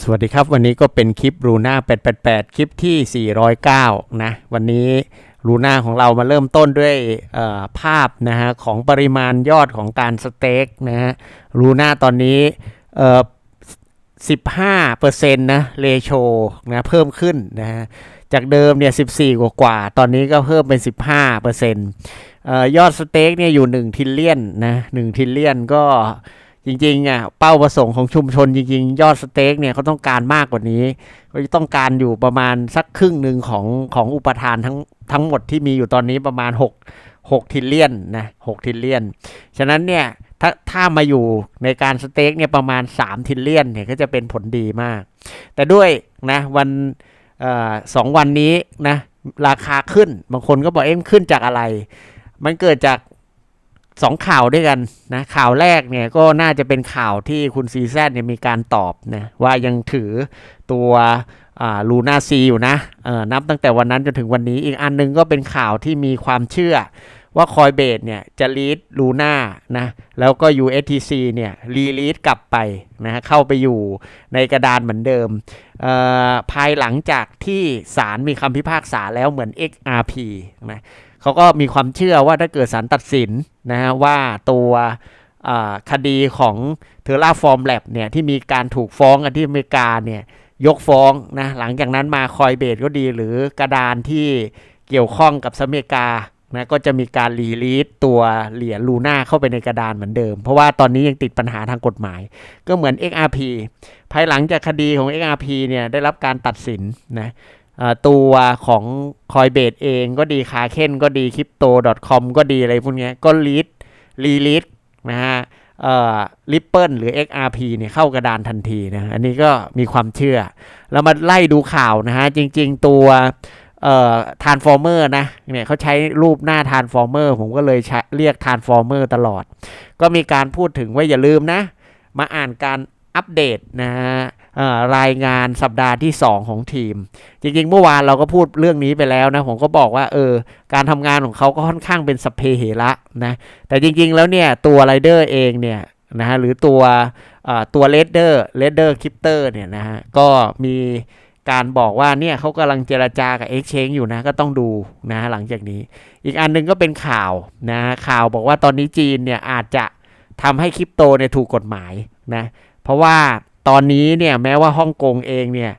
สวัสดีครับวันนี้ก็เป็นคลิปรูน่า888 คลิปที่ 409 นะวันนี้รูน่าของเรามาเริ่มต้นด้วยภาพนะฮะของปริมาณยอดของการสเต็กนะฮะรูน่าตอนนี้เอ่อ15%นะเลโชนะเพิ่มขึ้นนะฮะจากเดิมเนี่ย 14 กว่ากว่า ตอนนี้ก็เพิ่มเป็น 15%เอ่อยอดสเต็กเนี่ยอยู่ 1 ทิลเลียนนะ1ทิลเลียนก็ จริงๆอะเป้าประสงค์ของชุมชนจริงๆ ยอดสเต็กเนี่ยเขาต้องการมากกว่านี้เขาจะต้องการอยู่ประมาณสักครึ่งหนึ่งของของอุปทานทั้งทั้งหมดที่มีอยู่ตอนนี้ประมาณ 6 6ทิลเลียนนะ6ทิลเลียน ฉะนั้นเนี่ยถ้าถ้ามาอยู่ในการสเต็กเนี่ยประมาณ 3 ทิลเลียนเนี่ยก็จะเป็นผลดีมาก แต่ด้วยนะวันออสองวันนี้นะราคาขึ้นบางคนก็บอกเอ็มขึ้นจากอะไร มันเกิดจาก สองข่าวด้วยกันนะข่าวแรกเนี่ยก็น่าจะเป็นข่าวที่คุณซีแซดเนี่ยมีการตอบนะว่ายังถือตัวลูน่าซีอยู่นะเออนับตั้งแต่วันนั้นจนถึงวันนี้อีกอันหนึงก็เป็นข่าวที่มีความเชื่อว่าคอยเบสเนี่ยจะลีดลูน่านะแล้วก็ USTC เนี่ยรีลีดกลับไปนะเข้าไปอยู่ในกระดานเหมือนเดิม ภายหลังจากที่ศาลมีคำพิพากษาแล้วเหมือน XRP นะ เขาก็มีความเชื่อว่าถ้าเกิดศาลตัดสินนะฮะว่าตัวคดีของเทอร่าฟอร์มแลบเนี่ยที่มีการถูกฟ้องกันที่อเมริกาเนี่ยยกฟ้องนะหลังจากนั้นมาคอยเบสก็ดีหรือกระดานที่เกี่ยวข้องกับสอเมริกานะก็จะมีการรีลีสตัวเหรียญลูน่าเข้าไปในกระดานเหมือนเดิม เพราะว่าตอนนี้ยังติดปัญหาทางกฎหมาย ก็เหมือน XRP ภายหลังจากคดีของ XRP เนี่ยได้รับการตัดสินนะ ตัวของ Coinbase เองก็ดีคาเคนก็ดี Crypto.com ก็ดีอะไรพวกนี้ก็ลีดรีลีดนะฮะเอ่อ Ripple หรือ XRP เนี่ยเข้ากระดานทันทีนะอันนี้ก็มีความเชื่อ แล้วมาไล่ดูข่าวนะฮะ จริง ๆ ตัวเอ่อ Transformer นะเนี่ยเขาใช้รูปหน้า Transformer ผมก็เลยเรียก Transformer ตลอด ก็มีการพูดถึงว่าอย่าลืมนะ มาอ่านการอัปเดตนะฮะ รายงานสัปดาห์ที่ 2 ของทีม จริงๆ เมื่อวานเราก็พูดเรื่องนี้ไปแล้วนะ ผมก็บอกว่าเออการทำงานของเขาก็ค่อนข้างเป็นสเพเหระนะ แต่จริงๆ แล้วเนี่ยตัวไรเดอร์เองเนี่ยนะฮะหรือตัวตัวเลดเดอร์เลดเดอร์คริปเตอร์เนี่ยนะฮะก็มีการบอกว่าเนี่ยเขากำลังเจรจากับ Exchange อยู่นะก็ต้องดูนะหลังจากนี้ อีกอันหนึงก็เป็นข่าวนะข่าวบอกว่าตอนนี้จีนเนี่ยอาจจะทำให้คริปโตเนี่ยถูกกฎหมายนะเพราะว่า ตอนนี้เนี่ยแม้ว่าฮ่องกงเองเนี่ย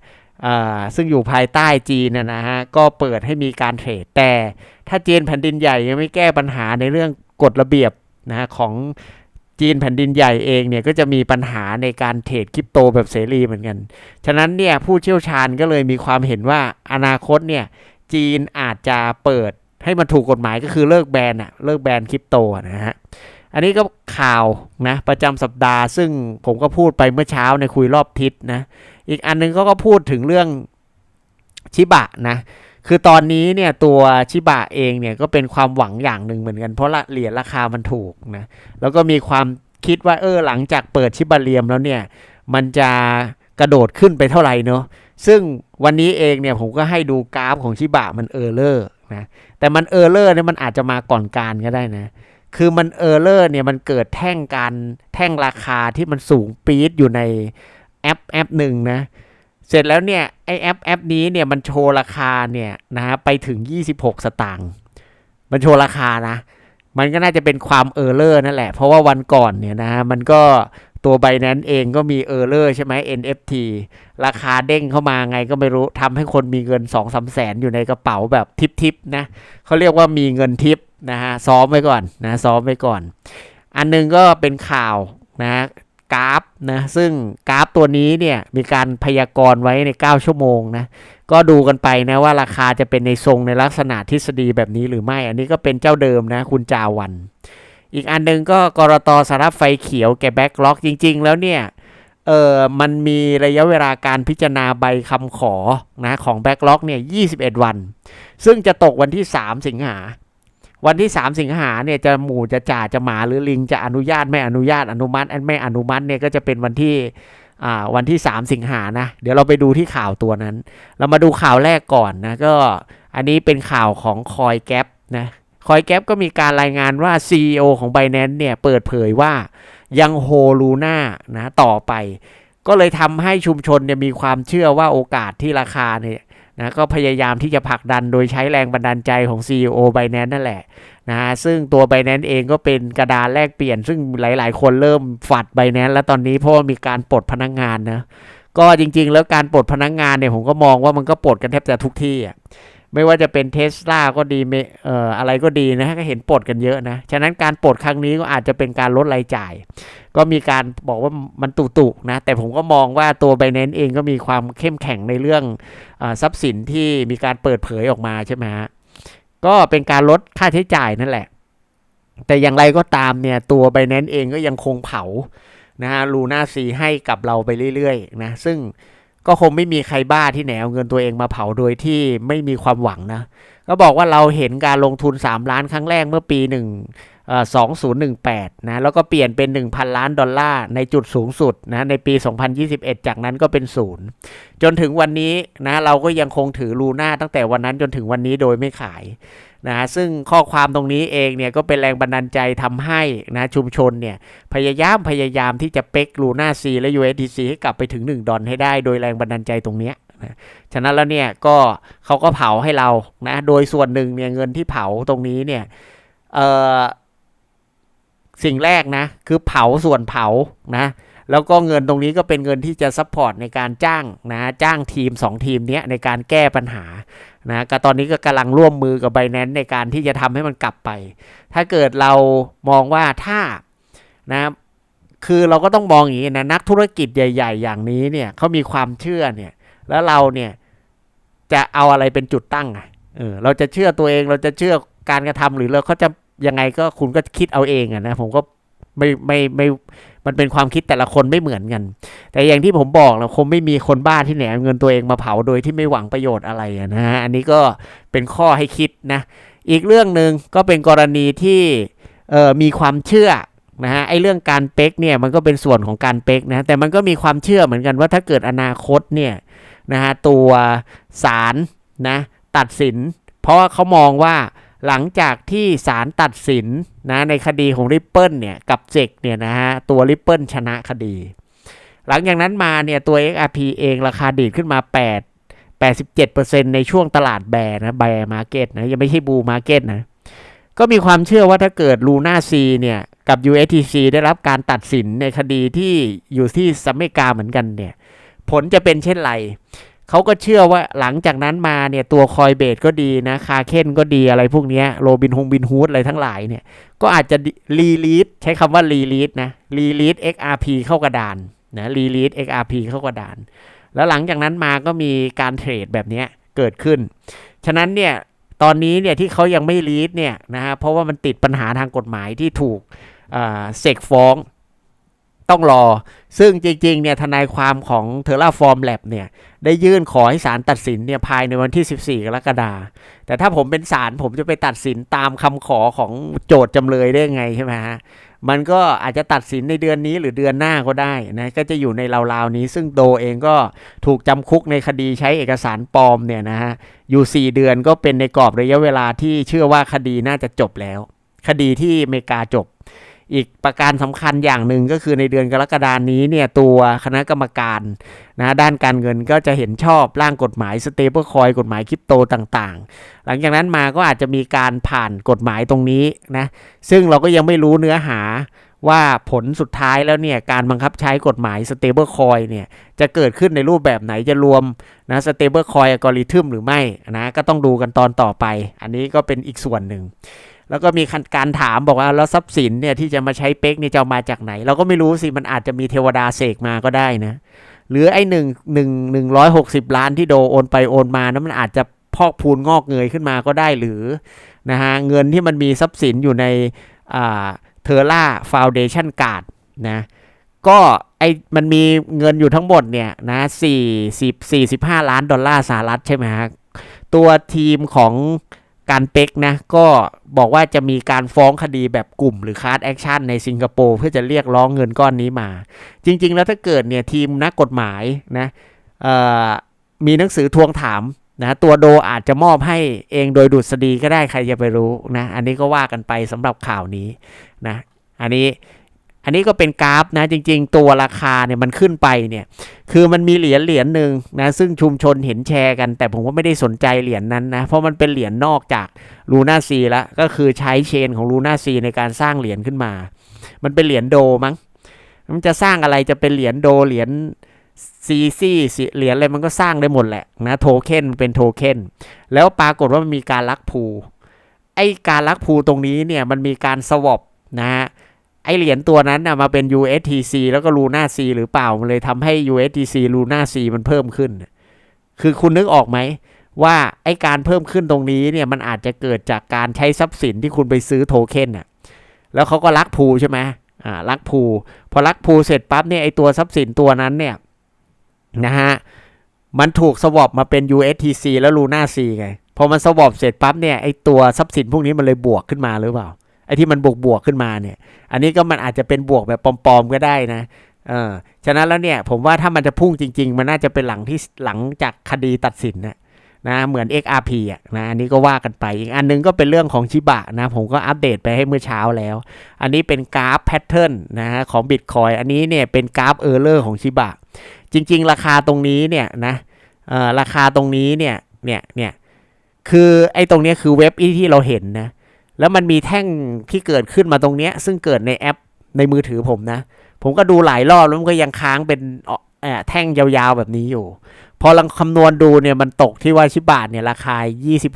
ซึ่งอยู่ภายใต้จีนนะฮะก็เปิดให้มีการเทรดแต่ถ้าจีนแผ่นดินใหญ่ยังไม่แก้ปัญหาในเรื่องกฎระเบียบนะฮะของจีนแผ่นดินใหญ่เองเนี่ยก็จะมีปัญหาในการเทรดคริปโตแบบเสรีเหมือนกัน ฉะนั้นเนี่ยผู้เชี่ยวชาญก็เลยมีความเห็นว่าอนาคตเนี่ยจีนอาจจะเปิดให้มันถูกกฎหมายก็คือเลิกแบนอะเลิกแบนคริปโตนะฮะ อันนี้ก็ข่าวนะประจำสัปดาห์ ซึ่งผมก็พูดไปเมื่อเช้าในคุยรอบทิศนะ อีกอันนึงก็ก็พูดถึงเรื่องชิบะนะ คือตอนนี้เนี่ยตัวชิบะเองเนี่ยก็เป็นความหวังอย่างหนึ่งเหมือนกันเพราะละเหรียญราคามันถูกนะ แล้วก็มีความคิดว่าเออหลังจากเปิดชิบะเรียมแล้วเนี่ย มันจะกระโดดขึ้นไปเท่าไหร่เนาะซึ่งวันนี้เองเนี่ยผมก็ให้ดูกราฟของชิบะมันเออร์เลอร์นะแต่มันเออร์เลอร์เนี่ยมันอาจจะมาก่อนการก็ได้นะ คือมันเออร์เลอร์เนี่ยมันเกิดแท่งการแท่งราคาที่มันสูงปี๊ดอยู่ในแอปแอปหนึ่งนะ เสร็จแล้วเนี่ยไอแอปแอปนี้เนี่ยมันโชว์ราคาเนี่ยนะฮะไปถึง 26 สตางค์มันโชว์ราคานะ มันก็น่าจะเป็นความเออร์เลอร์นั่นแหละ เพราะว่าวันก่อนเนี่ยนะฮะมันก็ ตัว b บ n a n c e เองก็มีเออร์เลอร์ใช่ไหม NFT ราคาเด้งเข้ามาไงก็ไม่รู้ทำให้คนมีเงิน 2 3 แสนอยู่ในกระเป๋าแบบทิปๆนะเขาเรียกว่ามีเงินทิปนะฮะซ้อมไว้ก่อนนะซ้อมไว้ก่อน อันหนึงก็เป็นข่าวนะกราฟนะซึ่งกราฟตัวนี้เนี่ยมีการพยากรณ์ไว้ใน 9 ชั่วโมงนะก็ดูกันไปนะว่าราคาจะเป็นในทรงในลักษณะทฤษฎีแบบนี้หรือไม่ อันนี้ก็เป็นเจ้าเดิมนะคุณจาวัน อีกอันหนึงก็กรตสารบไฟเขียวแกแบ็กล็อกจริง ๆ แล้วเนี่ยเออมันมีระยะเวลาการพิจารณาใบคำขอนะของแบ็กล็อกเนี่ย21 วัน ซึ่งจะตกวันที่ 3 สิงหา วันที่ 3 สิงหาเนี่ยจะหมู่จะจ่าจะหมาหรือลิงจะอนุญาตไม่อนุญาตอนุมัติอันไม่อนุมัติเนี่ยก็จะเป็นวันที่อ่าวันที่ 3 สิงหานะ เดี๋ยวเราไปดูที่ข่าวตัวนั้น เรามาดูข่าวแรกก่อนนะก็อันนี้เป็นข่าวของคอยแก๊ปนะ คอยแก๊ปก็มีการรายงานว่า CEO ของ b บ n a n c e เนี่ยเปิดเผยว่ายังโฮลูน่านะต่อไป ก็เลยทำให้ชุมชนเนี่ยมีความเชื่อว่าโอกาสที่ราคาเนี่ยนะก็พยายามที่จะผลักดันโดยใช้แรงบันดาลใจของ CEO b i n a n c e นั่นแหละนะฮะซึ่งตัว b i n a n c e เองก็เป็นกระดานแลกเปลี่ยน ซึ่งหลาย ๆ คนเริ่มฝัด b i n a n c e แล้วตอนนี้เพราะว่ามีการปลดพนักงานนะก็จริง ๆ แล้วการปลดพนักงานเนี่ยผมก็มองว่ามันก็ปลดกันแทบจะทุกที่อะ ไม่ว่าจะเป็นเทสลาก็ดีเอ่ออะไรก็ดีนะก็เห็นปลดกันเยอะนะ ฉะนั้นการปลดครั้งนี้ก็อาจจะเป็นการลดรายจ่าย ก็มีการบอกว่ามันตุตุนะ แต่ผมก็มองว่าตัว b บ n a n c e เองก็มีความเข้มแข็งในเรื่องอทรัพย์สินที่มีการเปิดเผยออกมาใช่ไหมฮะก็เป็นการลดค่าใช้จ่ายนั่นแหละ แต่อย่างไรก็ตามเนี่ยตัว b บ n a n c e เองก็ยังคงเผานะฮะลูน่าซีให้กับเราไปเรื่อยๆนะซึ่ง ก็คงไม่มีใครบ้าที่ไหนเอาเงินตัวเองมาเผาโดยที่ไม่มีความหวังนะ ก็บอกว่าเราเห็นการลงทุน 3 ล้านครั้งแรกเมื่อปีหนึ่งเอ่อ2018 นะ แล้วก็เปลี่ยนเป็น 1,000 ล้านดอลลาร์ในจุดสูงสุดนะ ในปี 2021 จากนั้นก็เป็นศูนย์จนถึงวันนี้นะ เราก็ยังคงถือลูน่าตั้งแต่วันนั้นจนถึงวันนี้โดยไม่ขาย นะซึ่งข้อความตรงนี้เองเนี่ยก็เป็นแรงบันดาลใจทำให้นะชุมชนเนี่ยพยายามพยายามที่จะเป๊กลูน่าซีและ USDC ให้กลับไปถึง 1 ดอลให้ได้โดยแรงบันดาลใจตรงเนี้ยนะฉะนั้นแล้วเนี่ยก็เขาก็เผาให้เรานะโดยส่วนหนึ่งเนี่ยเงินที่เผาตรงนี้เนี่ยเออสิ่งแรกนะคือเผาส่วนเผานะ แล้วก็เงินตรงนี้ก็เป็นเงินที่จะซัพพอร์ตในการจ้างนะจ้างทีม 2 ทีมนี้ในการแก้ปัญหานะก็ตอนนี้ก็กำลังร่วมมือกับ b บ n a n c e ในการที่จะทำให้มันกลับไป ถ้าเกิดเรามองว่าถ้านะคือเราก็ต้องมองอย่างนี้นะนักธุรกิจใหญ่ ๆ อย่างนี้เนี่ยเขามีความเชื่อเนี่ยแล้วเราเนี่ยจะเอาอะไรเป็นจุดตั้งอะเออเราจะเชื่อตัวเองเราจะเชื่อการกระทำหรือเราเขาจะยังไงก็คุณก็คิดเอาเองอะนะผมก็ไม่ไม่ไม่ มันเป็นความคิดแต่ละคนไม่เหมือนกัน แต่อย่างที่ผมบอกเราคงไม่มีคนบ้าที่ไหนเอาเงินตัวเองมาเผาโดยที่ไม่หวังประโยชน์อะไรนะฮะอันนี้ก็เป็นข้อให้คิดนะ อีกเรื่องหนึ่งก็เป็นกรณีที่มีความเชื่อนะฮะไอเรื่องการเป๊กเนี่ยมันก็เป็นส่วนของการเป๊กนะแต่มันก็มีความเชื่อเหมือนกันว่าถ้าเกิดอนาคตเนี่ยนะฮะตัวศาลนะตัดสิน เพราะว่าเขามองว่า หลังจากที่ศาลตัดสินนะในคดีของริปเปิลเนี่ยกับเจกเนี่ยนะฮะตัวริปเปิลชนะคดี หลังจากนั้นมาเนี่ยตัว XRP เองราคาดีดขึ้นมา 8 87%ในช่วงตลาดแบร์นะแบร์มาร์เก็ตนะยังไม่ใช่บูมาร์เก็ตนะก็มีความเชื่อว่าถ้าเกิดลูน่าซีเนี่ยกับ USTC ได้รับการตัดสินในคดีที่อยู่ที่สหรัฐอเมกาเหมือนกันเนี่ยผลจะเป็นเช่นไร เขาก็เชื่อว่าหลังจากนั้นมาเนี่ยตัวคอยเบดก็ดีนะคาเคนก็ดีอะไรพวกนี้โรบินฮงบินฮูดอะไรทั้งหลายเนี่ย ก็อาจจะรีลีดใช้คำว่ารีลีดนะรีลีด XRP เข้ากระดานนะรีลีด XRP เข้ากระดาน แล้วหลังจากนั้นมาก็มีการเทรดแบบนี้เกิดขึ้น ฉะนั้นเนี่ยตอนนี้เนี่ยที่เขายังไม่ลีดเนี่ยนะฮะเพราะว่ามันติดปัญหาทางกฎหมายที่ถูกเสกฟ้อง ต้องรอ ซึ่งจริงๆเนี่ยทนายความของเทอร่าฟอร์มแลบเนี่ยได้ยื่นขอให้ศาลตัดสินเนี่ยภายในวันที่ 14 กรกฎาคมแต่ถ้าผมเป็นศาลผมจะไปตัดสินตามคำขอของโจทย์จำเลยได้ไงใช่ไหมฮะมันก็อาจจะตัดสินในเดือนนี้หรือเดือนหน้าก็ได้นะก็จะอยู่ในราวๆนี้ ซึ่งโดเองก็ถูกจำคุกในคดีใช้เอกสารปลอมเนี่ยนะฮะอยู่ 4 เดือนก็เป็นในกรอบระยะเวลาที่เชื่อว่าคดีน่าจะจบแล้ว คดีที่อเมริกาจบ อีกประการสำคัญอย่างหนึ่งก็คือในเดือนกรกฎานี้เนี่ยตัวคณะกรรมการนะด้านการเงินก็จะเห็นชอบร่างกฎหมายสเตเบิลคอยกฎหมายคริปโตต่างๆ หลังจากนั้นมาก็อาจจะมีการผ่านกฎหมายตรงนี้นะซึ่งเราก็ยังไม่รู้เนื้อหาว่าผลสุดท้ายแล้วเนี่ยการบังคับใช้กฎหมาย stable coin เนี่ยจะเกิดขึ้นในรูปแบบไหนจะรวมนะ stable coin algorithm หรือไม่นะก็ต้องดูกันตอนต่อไป อันนี้ก็เป็นอีกส่วนหนึ่ง แล้วก็มีการถามบอกว่าแล้วทรัพย์สินเนี่ยที่จะมาใช้เป๊กเนี่ยจะมาจากไหน เราก็ไม่รู้สิมันอาจจะมีเทวดาเสกมาก็ได้นะ หรือไอ้หนึ่งหนึ่งหนึ่งร้อยหกสิบล้านที่โดโอนไปโอนมานะมันอาจจะพอกพูนงอกเงยขึ้นมาก็ได้หรือนะฮะเงินที่มันมีทรัพย์สินอยู่ในอ่าเทอร่าฟาวเดชันการ์ดนะก็ไอมันมีเงินอยู่ทั้งหมดเนี่ยนะสี่สิบสี่สิบห้าล้านดอลลาร์สหรัฐใช่ไหมฮะตัวทีมของ การเป็กนะก็บอกว่าจะมีการฟ้องคดีแบบกลุ่มหรือคาร์ดแอคชั่นในสิงคโปร์เพื่อจะเรียกร้องเงินก้อนนี้มา จริง ๆ แล้วถ้าเกิดเนี่ยทีมนักกฎหมายนะมีหนังสือทวงถามนะตัวโดอาจจะมอบให้เองโดยดุษฎีก็ได้ใครจะไปรู้นะอันนี้ก็ว่ากันไปสำหรับข่าวนี้นะอันนี้ อันนี้ก็เป็นกราฟนะจริง ๆ ตัวราคาเนี่ยมันขึ้นไปเนี่ยคือมันมีเหรียญเหรียญหนึ่งนะซึ่งชุมชนเห็นแชร์กัน แต่ผมก็ไม่ได้สนใจเหรียญนั้นนะเพราะมันเป็นเหรียญนอกจากลูน่าซีแล้วก็คือใช้เชนของลูน่าซีในการสร้างเหรียญขึ้นมา มันเป็นเหรียญโดมั้งมันจะสร้างอะไรจะเป็นเหรียญโดเหรียญซีซีเหรียญอะไรมันก็สร้างได้หมดแหละนะโทเค็นเป็นโทเค็นแล้วปรากฏว่ามันมีการลักพูไอการลักพูตรงนี้เนี่ยมันมีการสวอปนะฮะ ไอเหรียญตัวนั้นนะมาเป็น USTC แล้วก็ Luna C หรือเปล่า มันเลยทำให้ USTC Luna C มันเพิ่มขึ้น คือคุณนึกออกไหม ว่าไอการเพิ่มขึ้นตรงนี้เนี่ยมันอาจจะเกิดจากการใช้ทรัพย์สินที่คุณไปซื้อโทเค็นน่ะแล้วเขาก็ลักพูใช่ไหมอ่าลักพูพอลักพูเสร็จปั๊บเนี่ยไอตัวทรัพย์สินตัวนั้นเนี่ยนะฮะมันถูกสวอปมาเป็น USTC แล้ว Luna C ไงพอมันสวอปเสร็จปั๊บเนี่ยไอตัวทรัพย์สินพวกนี้มันเลยบวกขึ้นมาหรือเปล่า ไอ้ที่มันบวกบวกขึ้นมาเนี่ย อันนี้ก็มันอาจจะเป็นบวกแบบปลอมๆก็ได้นะเออฉะนั้นแล้วเนี่ยผมว่าถ้ามันจะพุ่งจริง ๆ มันน่าจะเป็นหลังที่หลังจากคดีตัดสินนะนะเหมือน XRP อะนะอันนี้ก็ว่ากันไป อีกอันนึงก็เป็นเรื่องของชิบะนะ ผมก็อัปเดตไปให้เมื่อเช้าแล้ว อันนี้เป็นกราฟแพทเทิร์นนะฮะของ Bitcoin อันนี้เนี่ยเป็นกราฟเออร์เลอร์ของชิบะ จริง ๆ ราคาตรงนี้เนี่ยนะเอ่อราคาตรงนี้เนี่ยเนี่ยเนี่ยคือไอ้ตรงเนี้ยคือเว็บที่เราเห็นนะ แล้วมันมีแท่งที่เกิดขึ้นมาตรงเนี้ย ซึ่งเกิดในแอปในมือถือผมนะ ผมก็ดูหลายรอบแล้วมันก็ยังค้างเป็นแท่งยาวๆแบบนี้อยู่ พอลังคำนวณดูเนี่ยมันตกที่ว่าชิบาทเนี่ยราคา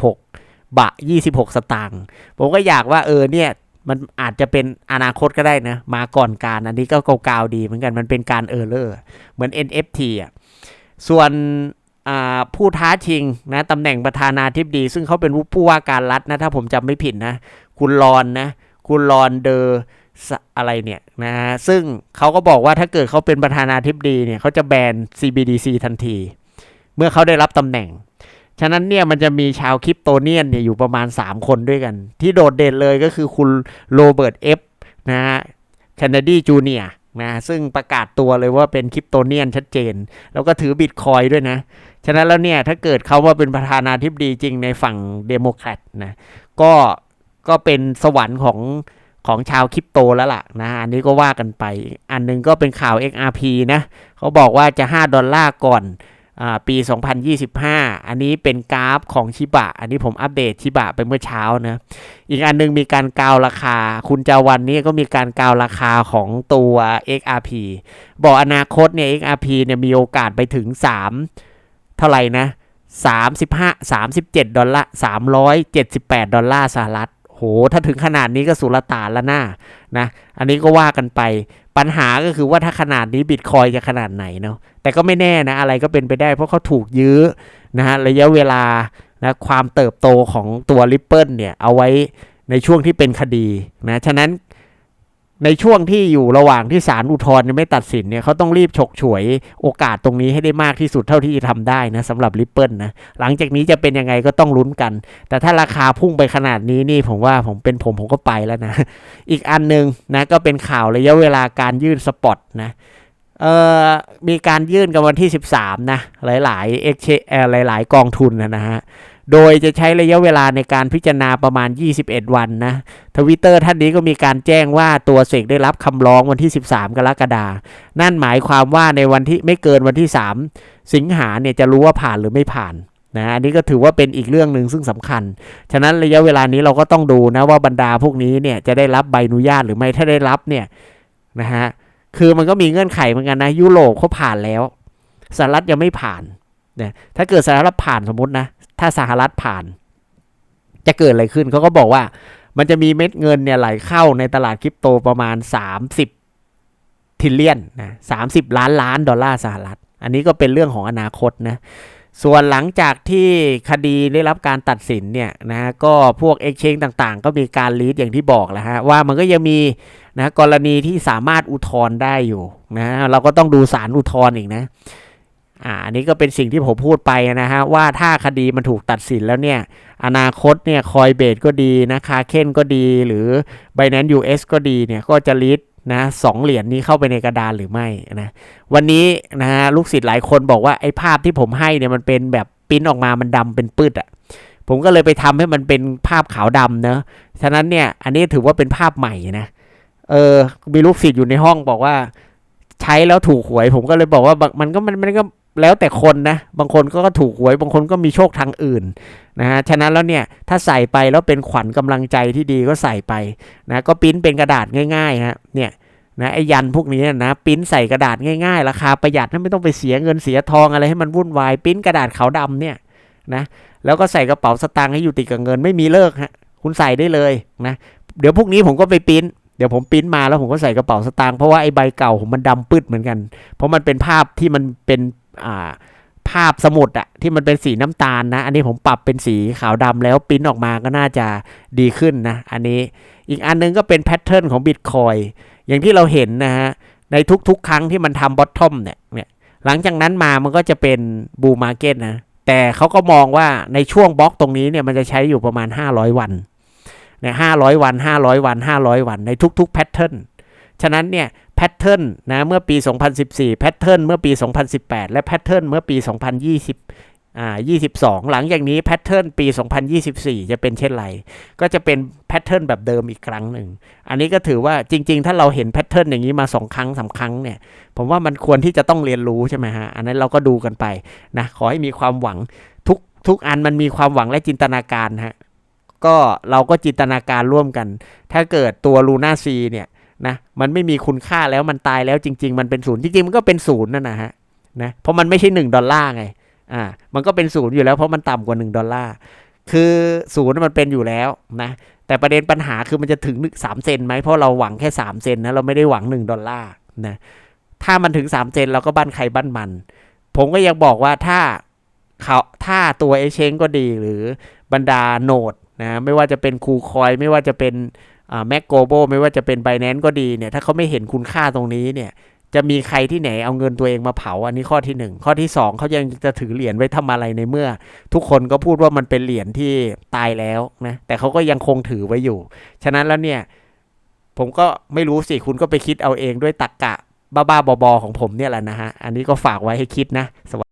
26บะ26 สตางค์ ผมก็อยากว่าเออเนี่ยมันอาจจะเป็นอนาคตก็ได้นะ มาก่อนการอันนี้ก็เกาๆดีเหมือนกันมันเป็นการเออร์เลอร์เหมือน NFT อะ ส่วน ผู้ท้าชิงนะตำแหน่งประธานาธิบดี ซึ่งเขาเป็นผู้ว่าการรัฐนะถ้าผมจำไม่ผิดนะ คุณรอนนะ คุณรอนเดออะไรเนี่ยนะซึ่งเขาก็บอกว่าถ้าเกิดเขาเป็นประธานาธิบดีเนี่ยเขาจะแบน CBDC ทันที เมื่อเขาได้รับตำแหน่ง ฉะนั้นเนี่ยมันจะมีชาวคริปโตเนียนเนี่ยอยู่ประมาณ 3 คนด้วยกัน ที่โดดเด่นเลยก็คือคุณโรเบิร์ตเอฟนะฮะแคนนดีจูเนีย นะซึ่งประกาศตัวเลยว่าเป็นคริปโตเนียนชัดเจน แล้วก็ถือบิตคอยด้วยนะ ฉะนั้นแล้วเนี่ยถ้าเกิดเขาว่าเป็นประธานาธิบดีจริงในฝั่งเดโมแครตนะก็ก็เป็นสวรรค์ของของชาวคริปโตแล้วล่ะนะอันนี้ก็ว่ากันไป อันนึงก็เป็นข่าว XRP นะเขาบอกว่าจะ 5 ดอลลาร์ก่อน ปี 2025 อันนี้เป็นกราฟของชิบะ อันนี้ผมอัปเดตชิบะไปเมื่อเช้านะอีกอันนึงมีการกาวราคา คุณจาวันนี้ก็มีการกาวราคาของตัว XRP บอกอนาคตเนี่ย XRP เนี่ยมีโอกาสไปถึง 3 เท่าไหร่นะ 35 37 ดอลลาร์ 378 ดอลลาร์สหรัฐโห ถ้าถึงขนาดนี้ก็สุลต่านล้วนะนะ อันนี้ก็ว่ากันไป ปัญหาก็คือว่าถ้าขนาดนี้บิตคอยจะขนาดไหนเนาะแต่ก็ไม่แน่นะ อะไรก็เป็นไปได้เพราะเขาถูกยื้อนะฮะระยะเวลานะความเติบโตของตัวริปเปิลเนี่ยเอาไว้ในช่วงที่เป็นคดีนะ ฉะนั้น ในช่วงที่อยู่ระหว่างที่ศาลอุทธรณ์ยังไม่ตัดสินเนี่ยเขาต้องรีบฉกฉวยโอกาสตรงนี้ให้ได้มากที่สุดเท่าที่จะทำได้นะสำหรับริปเปิลนะหลังจากนี้จะเป็นยังไงก็ต้องลุ้นกัน แต่ถ้าราคาพุ่งไปขนาดนี้นี่ผมว่าผมเป็นผมผมก็ไปแล้วนะ อีกอันหนึ่งนะก็เป็นข่าวระยะเวลาการยื่นสปอตนะเอ่อมีการยื่นกันวันที่ 13 นะ หลายๆเอ็กเชหลาย ๆ กองทุนนะนะฮะ โดยจะใช้ระยะเวลาในการพิจารณาประมาณ 21 วันนะทวิตเตอร์ท่านนี้ก็มีการแจ้งว่าตัวเสกได้รับคำร้องวันที่ 13 กรกฎานั่นหมายความว่าในวันที่ไม่เกินวันที่ 3 สิงหาเนี่ยจะรู้ว่าผ่านหรือไม่ผ่านนะอันนี้ก็ถือว่าเป็นอีกเรื่องหนึ่งซึ่งสำคัญ ฉะนั้นระยะเวลานี้เราก็ต้องดูนะว่าบรรดาพวกนี้เนี่ยจะได้รับใบอนุญาตหรือไม่ ถ้าได้รับเนี่ยนะฮะ คือมันก็มีเงื่อนไขเหมือนกันนะยุโรปเขาผ่านแล้วสหรัฐยังไม่ผ่านเนี่ยถ้าเกิดสหรัฐผ่านสมมตินะ ถ้าสหรัฐผ่าน จะเกิดอะไรขึ้นเขาก็บอกว่า มันจะมีเม็ดเงินเนี่ยไหลเข้าในตลาดคริปโตประมาณ 30ทิลเลียนนะสาล้านล้านดอลลาร์สหรัฐ อันนี้ก็เป็นเรื่องของอนาคตนะส่วนหลังจากที่คดีได้รับการตัดสินเนี่ยนะก็พวกเอ็กชแนต่างๆ ก็มีการลีดอย่างที่บอกแล้วฮะว่ามันก็ยังมีนะกรณีที่สามารถอุทธรณ์ได้อยู่นะเราก็ต้องดูสารอุทธรณ์อีกนะ อ่าอันนี้ก็เป็นสิ่งที่ผมพูดไปนะฮะว่าถ้าคดีมันถูกตัดสินแล้วเนี่ย อนาคตเนี่ยคอยเบดก็ดีนะคาเคนก็ดี หรือ b i n a n c e US ก็ดีเนี่ยก็จะลิสนะสองเหรียญนี้เข้าไปในกระดานหรือไม่นะวันนี้นะฮะลูกศิษย์หลายคนบอกว่าไอ้ภาพที่ผมให้เนี่ยมันเป็นแบบปิ้นออกมามันดำเป็นปืดอะ่ะผมก็เลยไปทำให้มันเป็นภาพขาวดำเนะฉะนั้นเนี่ยอันนี้ถือว่าเป็นภาพใหม่นะเออมีลูกศิษย์อยู่ในห้องบอกว่า ใช้แล้วถูกหวย ผมก็เลยบอกว่ามันก็มันมันก็ แล้วแต่คนนะ บางคนก็ถูกหวย บางคนก็มีโชคทางอื่นนะฮะ ฉะนั้นแล้วเนี่ย ถ้าใส่ไปแล้วเป็นขวัญกำลังใจที่ดีก็ใส่ไปนะ ก็ปิ้นเป็นกระดาษง่ายๆฮะ เนี่ยนะไอ้ยันพวกนี้นะปิ้นใส่กระดาษง่ายๆ ราคาประหยัดนะไม่ต้องไปเสียเงินเสียทองอะไรให้มันวุ่นวายปิ้นกระดาษขาวดำเนี่ยนะแล้วก็ใส่กระเป๋าสตางค์ให้อยู่ติดกับเงินไม่มีเลิกฮะคุณใส่ได้เลยนะเดี๋ยวพวกนี้ผมก็ไปปิ้นเดี๋ยวผมปิ้นมาแล้วผมก็ใส่กระเป๋าสตางค์เพราะว่าไอ้ใบเก่าผมมันดำปืดเหมือนกัน เพราะมันเป็นภาพที่มันเป็น อ่าภาพสมุดอะที่มันเป็นสีน้ำตาลนะ อันนี้ผมปรับเป็นสีขาวดำแล้วปริ้นออกมาก็น่าจะดีขึ้นนะ อันนี้อีกอันนึงก็เป็นแพทเทิร์นของบิตคอยอย่างที่เราเห็นนะฮะ ในทุกๆ ครั้งที่มันทำบอททอมเนี่ยเนี่ย หลังจากนั้นมามันก็จะเป็นบูมาร์เก็ตนะ แต่เขาก็มองว่าในช่วงบล็อกตรงนี้เนี่ยมันจะใช้อยู่ประมาณ 500 วันเนี่ย500วัน 500 วัน 500 วันในทุกๆแพทเทิร์น ฉะนั้นเนี่ยแพทเทิร์นนะเมื่อปี 2014 แพทเทิร์นเมื่อปี 2018 และแพทเทิร์นเมื่อปี 2020อ่า22 หลังจากนี้แพทเทิร์นปี 2024 จะเป็นเช่นไร ก็จะเป็นแพทเทิร์นแบบเดิมอีกครั้งหนึ่ง อันนี้ก็ถือว่าจริง ๆ ถ้าเราเห็นแพทเทิร์นอย่างนี้มา 2 ครั้งสาครั้งเนี่ย ผมว่ามันควรที่จะต้องเรียนรู้ใช่ไหมฮะ อันนั้นเราก็ดูกันไปนะ ขอให้มีความหวังทุกทุกอันมันมีความหวังและจินตนาการฮะ ก็เราก็จินตนาการร่วมกัน ถ้าเกิดตัวลูน่าซีเนี่ย นะมันไม่มีคุณค่าแล้วมันตายแล้วจริง ๆ มันเป็นศูนย์จริงๆมันก็เป็นศูนย์นั่นนะฮะนะเพราะมันไม่ใช่หนึ่งดอลลาร์ไงอ่ามันก็เป็นศูนย์อยู่แล้วเพราะมันต่ำกว่าหนึ่งดอลลาร์คือศูนย์มันเป็นอยู่แล้วนะแต่ประเด็นปัญหาคือมันจะถึงสามเซนไหมเพราะเราหวังแค่สามเซนนะเราไม่ได้หวังหนึ่งดอลลาร์นะถ้ามันถึงสามเซนเราก็บ้านใครบ้านมัน ผมก็ยังบอกว่าถ้าเขาถ้าตัวเอเชงก็ดีหรือบรรดาโนดนะไม่ว่าจะเป็นคูคอยไม่ว่าจะเป็น แม็กโกโบไม่ว่าจะเป็นไบแนนก็ดีเนี่ยถ้าเขาไม่เห็นคุณค่าตรงนี้เนี่ยจะมีใครที่ไหนเอาเงินตัวเองมาเผา อันนี้ข้อที่หนึ่งข้อที่สองเขายังจะถือเหรียญไว้ทำอะไรในเมื่อ ทุกคนก็พูดว่ามันเป็นเหรียญที่ตายแล้วนะแต่เขาก็ยังคงถือไว้อยู่ ฉะนั้นแล้วเนี่ยผมก็ไม่รู้สิคุณก็ไปคิดเอาเองด้วยตักกะบ้าๆบอๆของผมเนี่ยแหละนะฮะอันนี้ก็ฝากไว้ให้คิดนะสวัส